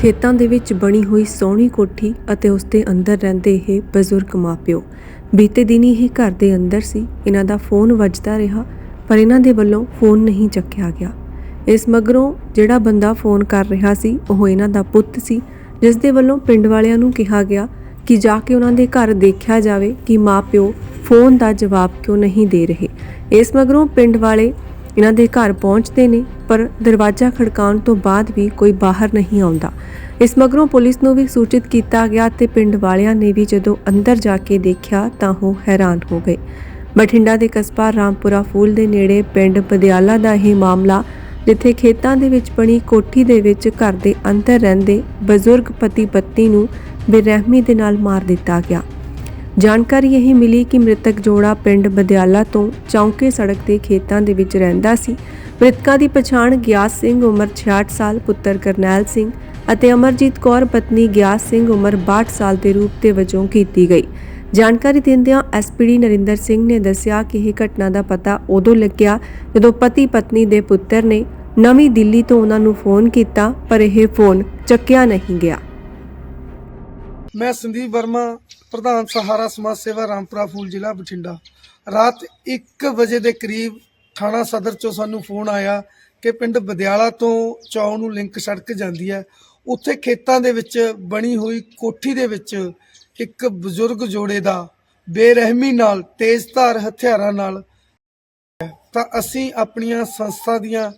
ਖੇਤਾਂ ਦੇ ਵਿੱਚ ਬਣੀ ਹੋਈ ਸੋਹਣੀ ਕੋਠੀ ਅਤੇ ਉਸ ਦੇ ਅੰਦਰ ਰਹਿੰਦੇ ਇਹ ਬਜ਼ੁਰਗ ਮਾਪਿਓ। ਬੀਤੇ ਦਿਨੀ ਇਹ ਘਰ ਦੇ ਅੰਦਰ ਸੀ। ਇਹਨਾਂ ਦਾ ਫੋਨ ਵੱਜਦਾ ਰਿਹਾ, ਪਰ ਇਹਨਾਂ ਦੇ ਵੱਲੋਂ ਫੋਨ ਨਹੀਂ ਚੱਕਿਆ ਗਿਆ। ਇਸ ਮਗਰੋਂ ਜਿਹੜਾ ਬੰਦਾ ਫੋਨ ਕਰ ਰਿਹਾ ਸੀ, ਉਹ ਇਹਨਾਂ ਦਾ ਪੁੱਤ ਸੀ ਜਿਸ ਦੇ ਵੱਲੋਂ ਪਿੰਡ ਵਾਲਿਆਂ ਨੂੰ ਕਿਹਾ ਗਿਆ ਕਿ ਜਾ ਕੇ ਉਹਨਾਂ ਦੇ ਘਰ ਦੇਖਿਆ ਜਾਵੇ ਕਿ ਮਾਪਿਓ ਫੋਨ ਦਾ ਜਵਾਬ ਕਿਉਂ ਨਹੀਂ ਦੇ ਰਹੇ। ਇਸ ਮਗਰੋਂ ਪਿੰਡ ਵਾਲੇ ਇਹਨਾਂ ਦੇ ਘਰ ਪਹੁੰਚਦੇ ਨੇ। ਪਰ ਦਰਵਾਜ਼ਾ ਖੜਕਾਉਣ ਤੋਂ ਬਾਅਦ ਵੀ ਕੋਈ ਬਾਹਰ ਨਹੀਂ ਆਉਂਦਾ। ਇਸ ਮਗਰੋਂ ਪੁਲਿਸ ਨੂੰ ਵੀ ਸੂਚਿਤ ਕੀਤਾ ਗਿਆ ਤੇ ਪਿੰਡ ਵਾਲਿਆਂ ਨੇ ਵੀ ਜਦੋਂ ਅੰਦਰ ਜਾ ਕੇ ਦੇਖਿਆ ਤਾਂ ਉਹ ਹੈਰਾਨ ਹੋ ਗਏ। ਬਠਿੰਡਾ ਦੇ ਕਸਬਾ ਰਾਮਪੁਰਾ ਫੂਲ ਦੇ ਨੇੜੇ ਪਿੰਡ ਬਦਿਆਲਾ ਦਾ ਇਹ ਮਾਮਲਾ, ਜਿੱਥੇ ਖੇਤਾਂ ਦੇ ਵਿੱਚ ਬਣੀ ਕੋਠੀ ਦੇ ਵਿੱਚ ਘਰ ਦੇ ਅੰਦਰ ਰਹਿੰਦੇ ਬਜ਼ੁਰਗ ਪਤੀ ਪਤਨੀ ਨੂੰ ਬੇਰਹਿਮੀ ਦੇ ਨਾਲ ਮਾਰ ਦਿੱਤਾ ਗਿਆ। ਜਾਣਕਾਰੀ ਇਹ ਮਿਲੀ ਕਿ ਮ੍ਰਿਤਕ ਜੋੜਾ ਪਿੰਡ ਬਦਿਆਲਾ ਤੋਂ ਚੌਂਕੇ ਸੜਕ ਦੇ ਖੇਤਾਂ ਦੇ ਵਿੱਚ ਰਹਿੰਦਾ ਸੀ। ਮ੍ਰਿਤਕਾਂ ਦੀ ਪਛਾਣ ਗਿਆਸ ਸਿੰਘ ਉਮਰ 66 ਸਾਲ, ਪੁੱਤਰ ਕਰਨੈਲ ਸਿੰਘ ਅਤੇ ਅਮਰਜੀਤ ਕੌਰ ਪਤਨੀ ਗਿਆਸ ਸਿੰਘ ਉਮਰ 62 ਸਾਲ ਦੇ ਰੂਪ ਤੇ ਵਜੋਂ ਕੀਤੀ ਗਈ। ਜਾਣਕਾਰੀ ਦਿੰਦਿਆਂ ਐਸਪੀਡੀ ਨਰਿੰਦਰ ਸਿੰਘ ਨੇ ਦੱਸਿਆ ਕਿ ਇਹ ਘਟਨਾ ਦਾ ਪਤਾ ਉਦੋਂ ਲੱਗਿਆ ਜਦੋਂ ਪਤੀ ਪਤਨੀ ਦੇ ਪੁੱਤਰ ਨੇ ਨਵੀਂ ਦਿੱਲੀ ਤੋਂ ਉਹਨਾਂ ਨੂੰ ਫੋਨ ਕੀਤਾ, ਪਰ ਇਹ ਫੋਨ ਚੱਕਿਆ ਨਹੀਂ ਗਿਆ। ਮੈਂ ਸੰਦੀਪ ਵਰਮਾ, ਪ੍ਰਧਾਨ ਸਹਾਰਾ ਸਮਾਜ ਸੇਵਾ ਰਾਮਪੁਰਾ, ਫੂਲ ਜ਼ਿਲ੍ਹਾ ਬਠਿੰਡਾ। ਰਾਤ 1 ਵਜੇ ਦੇ ਕਰੀਬ ਥਾਣਾ ਸਦਰ ਚੋਂ ਸਾਨੂੰ ਫੋਨ ਆਇਆ ਕਿ ਪਿੰਡ ਬਦਿਆਲਾ ਤੋਂ ਚੌਂ ਨੂੰ ਲਿੰਕ ਸੜਕ ਜਾਂਦੀ ਹੈ। ਉੱਥੇ ਖੇਤਾਂ ਦੇ ਵਿੱਚ ਬਣੀ ਹੋਈ ਕੋਠੀ ਦੇ ਵਿੱਚ ਇੱਕ ਬਜ਼ੁਰਗ ਜੋੜੇ ਦਾ ਬੇਰਹਿਮੀ ਨਾਲ, ਤੇਜ਼ਧਾਰ ਹਥਿਆਰਾਂ ਨਾਲ ਤਾਂ ਅਸੀਂ ਆਪਣੀਆਂ ਸੰਸਥਾ ਦੀਆਂ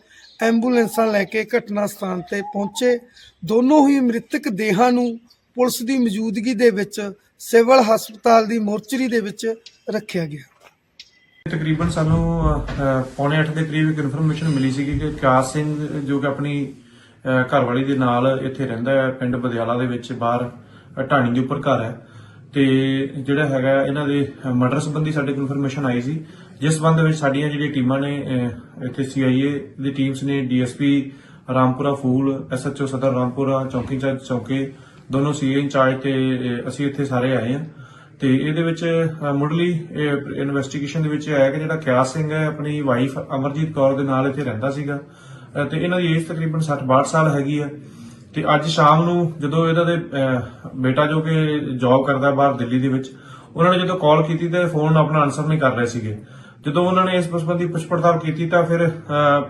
ਐਂਬੂਲੈਂਸਾਂ ਲੈ ਕੇ ਘਟਨਾ ਸਥਾਨ ਤੇ ਪਹੁੰਚੇ। ਦੋਨੋਂ ਹੀ ਮ੍ਰਿਤਕ ਦੇਹਾਂ ਨੂੰ ਪੁਲਿਸ ਦੀ ਮੌਜੂਦਗੀ ਦੇ ਵਿੱਚ ਸਿਵਲ ਹਸਪਤਾਲ ਦੀ ਮੋਰਚਰੀ ਦੇ ਵਿੱਚ ਰੱਖਿਆ ਗਿਆ। ਤਕਰੀਬਨ ਸਾਨੂੰ ਪੌਣੇ 8 ਦੇ ਕਰੀਬ ਇੱਕ ਇਨਫੋਰਮੇਸ਼ਨ ਮਿਲੀ ਸੀ ਕਿ ਕਾਸ ਸਿੰਘ ਜੋ ਕਿ ਆਪਣੀ ਘਰਵਾਲੀ ਦੇ ਨਾਲ ਇੱਥੇ ਰਹਿੰਦਾ ਹੈ ਪਿੰਡ ਬਦਿਆਲਾ ਦੇ ਵਿੱਚ ਬਾਹਰ ਅਹ, ਢਾਣੀ ਦੇ ਉੱਪਰ ਘਰ ਹੈ। ਤੇ ਜਿਹੜਾ ਹੈਗਾ ਇਹਨਾਂ ਦੇ ਮਰਡਰ ਸੰਬੰਧੀ ਸਾਡੇ ਕੋਲ ਇਨਫੋਰਮੇਸ਼ਨ ਆਈ ਸੀ। ਜਿਸ ਸੰਬੰਧ ਵਿੱਚ ਸਾਡੀਆਂ ਜਿਹੜੀਆਂ ਟੀਮਾਂ ਨੇ ਅਹ, ਇੱਥੇ ਸੀਆਈਏ ਦੀ ਟੀਮਸ ਨੇ ਡੀਐਸਪੀ ਰਾਮਪੁਰਾ ਫੂਲ ਐਸਐਚਓ ਸਦਰ ਰਾਮਪੁਰਾ ਚੌਕੀ ਇੰਚਾਰਜ ਚੌਕੇ ਦੋਨੋਂ ਸੀਏ ਇੰਚਾਰਜ ਤੇ ਅਸੀਂ ਇੱਥੇ ਸਾਰੇ ਆਏ ਹਾਂ। ਤੇ ਇਹਦੇ ਵਿੱਚ ਮੁੱਢਲੀ ਇਨਵੈਸਟੀਗੇਸ਼ਨ ਦੇ ਵਿੱਚ ਇਹ ਆਇਆ ਕਿ ਜਿਹੜਾ ਕਿਆਸ ਸਿੰਘ ਹੈ, ਆਪਣੀ ਵਾਈਫ ਅਮਰਜੀਤ ਕੌਰ ਦੇ ਨਾਲ ਇੱਥੇ ਰਹਿੰਦਾ ਸੀਗਾ। ਤੇ ਇਹਨਾਂ ਦੀ ਏਜ ਤਕਰੀਬਨ 60-62 ਸਾਲ ਹੈਗੀ ਹੈ। ਤੇ ਅੱਜ ਸ਼ਾਮ ਨੂੰ ਜਦੋਂ ਇਹਨਾਂ ਦੇ ਬੇਟਾ ਜੋ ਕਿ ਜੌਬ ਕਰਦਾ ਬਾਹਰ ਦਿੱਲੀ ਦੇ ਵਿੱਚ, ਉਹਨਾਂ ਨੇ ਜਦੋਂ ਕਾਲ ਕੀਤੀ ਤੇ ਫੋਨ ਆਪਣਾ ਆਨਸਰ ਨਹੀਂ ਕਰ ਰਹੇ ਸੀਗੇ। ਜਦੋਂ ਉਹਨਾਂ ਨੇ ਇਸ ਸੰਬੰਧੀ ਪੁੱਛ ਕੀਤੀ ਤਾਂ ਫਿਰ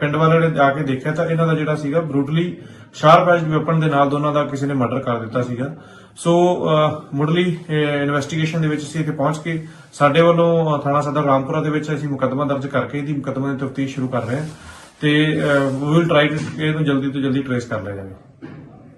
ਪਿੰਡ ਵਾਲਿਆਂ ਨੇ ਜਾ ਕੇ ਦੇਖਿਆ ਤਾਂ ਇਹਨਾਂ ਦਾ ਜਿਹੜਾ ਸੀਗਾ ਬਰੂਟਲੀ ਸ਼ਾਰਪ ਐਜ ਵੈਪਨ ਦੇ ਨਾਲ ਦੋਨਾਂ ਦਾ ਕਿਸੇ ਨੇ ਮਰਡਰ ਕਰ ਦਿੱਤਾ ਸੀਗਾ। ਸੋ ਅਹ, ਮੁੱਢਲੀ ਇਨਵੈਸਟੀਗੇਸ਼ਨ ਦੇ ਵਿੱਚ ਅਸੀਂ ਇੱਥੇ ਪਹੁੰਚ ਕੇ ਸਾਡੇ ਵੱਲੋਂ ਥਾਣਾ ਸਦਰ ਰਾਮਪੁਰਾ ਦੇ ਵਿੱਚ ਅਸੀਂ ਮੁਕੱਦਮਾ ਦਰਜ ਕਰਕੇ ਇਹਦੀ ਮੁਕੱਦਮੇ ਦੀ ਤਫਤੀਸ਼ ਸ਼ੁਰੂ ਕਰ ਰਹੇ ਹਾਂ ਤੇ ਵੀ ਵਿਲ ਟਰਾਈ ਇਹਨੂੰ ਜਲਦੀ ਤੋਂ ਜਲਦੀ ਟ੍ਰੇਸ ਕਰ ਲਿਆ ਜਾਵੇ।